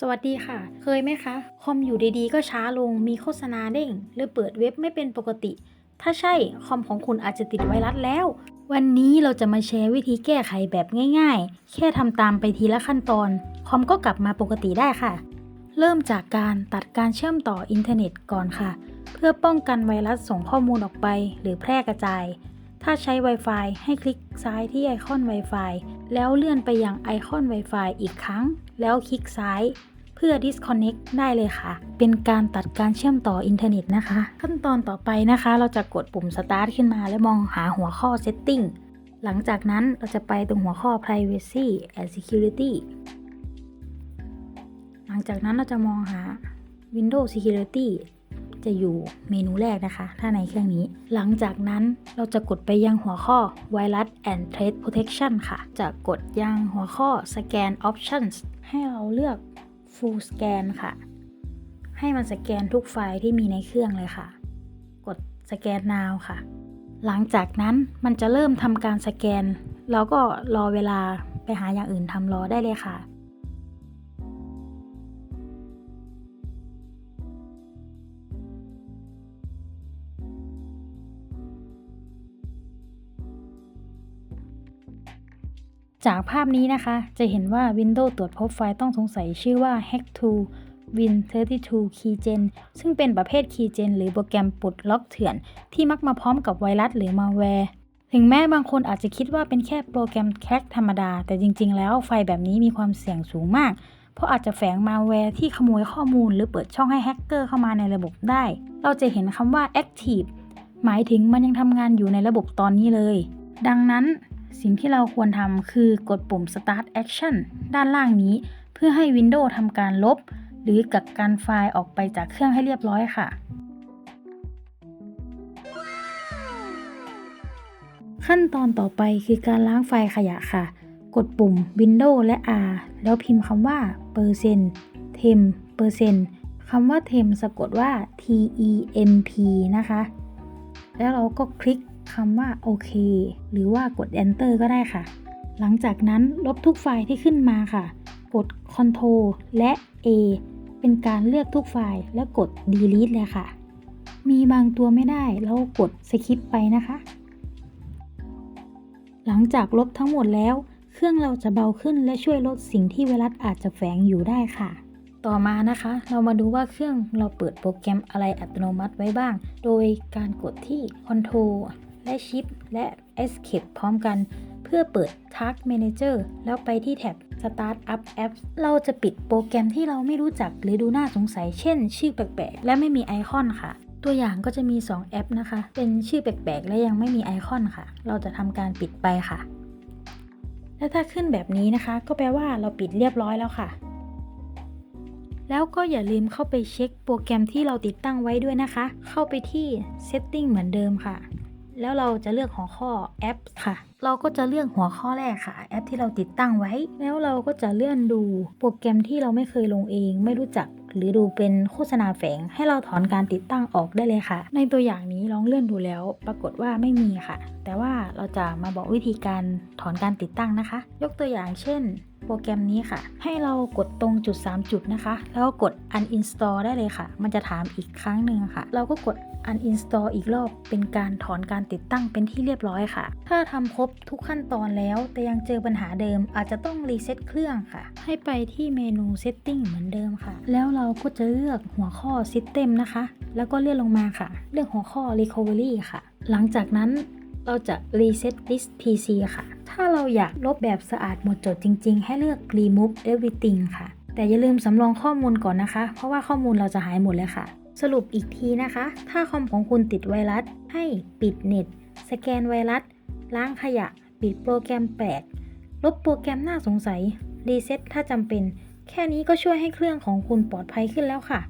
สวัสดีค่ะ เคยไหมคะ คอมอยู่ดีๆ ก็ช้าลง มีโฆษณาเด้ง หรือเปิดเว็บไม่เป็นปกติ ถ้าใช่ คอมของคุณอาจจะติดไวรัสแล้ว วันนี้เราจะมาแชร์วิธีแก้ไขแบบง่ายๆ แค่ทำตามไปทีละขั้นตอน คอมก็กลับมาปกติได้ค่ะ เริ่มจากการตัดการเชื่อมต่ออินเทอร์เน็ตก่อนค่ะ เพื่อป้องกันไวรัสส่งข้อมูลออกไป หรือแพร่กระจาย ถ้าใช้ Wi-Fi ให้คลิกซ้ายที่ไอคอน Wi-Fi แล้วเลื่อนไปยังไอคอน Wi-Fi อีกครั้ง แล้วคลิกซ้ายเพื่อ disconnect ได้เลยค่ะ เป็นการตัดการเชื่อมต่ออินเทอร์เน็ตนะคะ ขั้นตอนต่อไปนะคะ เราจะกดปุ่ม start ขึ้นมา แล้วมองหาหัวข้อ setting หลังจากนั้นเราจะไปตรงหัวข้อ privacy and security หลังจากนั้นเราจะมองหา Windows Security จะอยู่เมนูแรกนะคะ ถ้าในเครื่องนี้ หลังจากนั้นเราจะกดไปยังหัวข้อ Virus and Threat Protection ค่ะ จะกดยังหัวข้อ Scan Options ให้เราเลือก Full Scan ค่ะ ให้มันสแกนทุกไฟล์ที่มีในเครื่องเลยค่ะ กด Scan Now ค่ะ หลังจากนั้นมันจะเริ่มทำการสแกน เราก็รอเวลาไปหาอย่างอื่นทำรอได้เลยค่ะ จากภาพนี้นะคะ จะเห็นว่า Windows ตรวจพบไฟล์ต้องสงสัยชื่อว่า hack2 win32 keygen ซึ่งเป็นประเภท keygen หรือโปรแกรมปลดล็อกเถื่อน ที่มักมาพร้อมกับไวรัสหรือมาแวร์ ถึงแม้บางคนอาจจะคิดว่าเป็นแค่โปรแกรมแคร็กธรรมดา แต่จริง ๆ แล้วไฟล์แบบนี้มีความเสี่ยงสูงมาก เพราะอาจจะแฝงมาแวร์ที่ขโมยข้อมูล หรือเปิดช่องให้แฮกเกอร์เข้ามาในระบบได้ เราจะเห็นคำว่า active หมายถึงมันยังทำงานอยู่ในระบบตอนนี้เลย ดังนั้น สิ่งที่เราควรทำคือกดปุ่ม start action ด้านล่างนี้ เพื่อให้ Windows ทำการลบ หรือกักกันไฟล์ออกไปจากเครื่องให้เรียบร้อยค่ะ ขั้นตอนต่อไปคือการล้างไฟล์ขยะค่ะ กดปุ่ม Windows และ R แล้วพิมพ์คำว่า เปอร์เซ็นต์ temp เปอร์เซ็นต์คำว่า temp สะกดว่า T E M P นะคะ แล้วเราก็คลิก คำว่าโอเค หรือว่ากด Enter ก็ได้ค่ะ หลังจากนั้นลบทุกไฟล์ที่ขึ้นมาค่ะ กด Ctrl และ A เป็นการเลือกทุกไฟล์แล้วกด Delete เลยค่ะ มีบางตัวไม่ได้แล้วกด Skip ไปนะคะ หลังจากลบทั้งหมดแล้ว เครื่องเราจะเบาขึ้นและช่วยลดสิ่งที่ไวรัสอาจจะแฝงอยู่ได้ค่ะต่อมานะคะ เรามาดูว่าเครื่องเราเปิดโปรแกรมอะไรอัตโนมัติไว้บ้าง โดยการกดที่ Ctrl และ Shift และ Escape พร้อมกัน เพื่อเปิด Task Manager แล้วไปที่แท็บ Start Up Apps เราจะปิดโปรแกรมที่เราไม่รู้จักหรือดูน่าสงสัย เช่น ชื่อแปลกๆ และไม่มีไอคอนค่ะ ตัวอย่างก็จะมี 2 แอปนะคะ เป็นชื่อแปลกๆ และยังไม่มีไอคอนค่ะ เราจะทำการปิดไปค่ะ และถ้าขึ้นแบบนี้นะคะ ก็แปลว่าเราปิดเรียบร้อยแล้วค่ะ แล้วก็อย่าลืมเข้าไปเช็คโปรแกรมที่เราติดตั้งไว้ด้วยนะคะ เข้าไปที่ Setting เหมือนเดิมค่ะ แล้วเราจะเลือกหัวข้อแอปค่ะ เราก็จะเลือกหัวข้อแรกค่ะ แอปที่เราติดตั้งไว้ แล้วเราก็จะเลื่อนดูโปรแกรมที่เราไม่เคยลงเอง ไม่รู้จักหรือดูเป็นโฆษณาแฝงให้เราถอนการติดตั้งออกได้เลยค่ะ ในตัวอย่างนี้ลองเลื่อนดูแล้ว ปรากฏว่าไม่มีค่ะ แต่ว่าเราจะมาบอกวิธีการถอนการติดตั้งนะคะ ยกตัวอย่างเช่น โปรแกรมนี้ค่ะ ให้เรากดตรงจุด 3 จุดนะคะ แล้วก็กด uninstall ได้เลยค่ะ มันจะถามอีกครั้งหนึ่งค่ะ เราก็กด uninstall อีกรอบ เป็นการถอนการติดตั้งเป็นที่เรียบร้อยค่ะ ถ้าทำครบทุกขั้นตอนแล้ว แต่ยังเจอปัญหาเดิมอาจจะต้องรีเซ็ตเครื่องค่ะ ให้ไปที่เมนู setting เหมือนเดิมค่ะ แล้วเราก็จะเลือกหัวข้อ system นะคะ แล้วก็เลื่อนลงมาค่ะ เลือกหัวข้อ recovery ค่ะ หลังจากนั้น เราจะ reset list PC ค่ะ ถ้าเราอยากลบแบบสะอาดหมดจดจริง ๆ ให้เลือก remove everything ค่ะ แต่อย่าลืมสำรองข้อมูลก่อนนะคะ เพราะว่าข้อมูลเราจะหายหมดเลยค่ะ สรุปอีกทีนะคะ ถ้าคอมของคุณติดไวรัส ให้ปิดเน็ต สแกนไวรัส ล้างขยะ ปิดโปรแกรมแปลก ลบโปรแกรมน่าสงสัย รีเซ็ตถ้าจำเป็น แค่นี้ก็ช่วยให้เครื่องของคุณปลอดภัยขึ้นแล้วค่ะ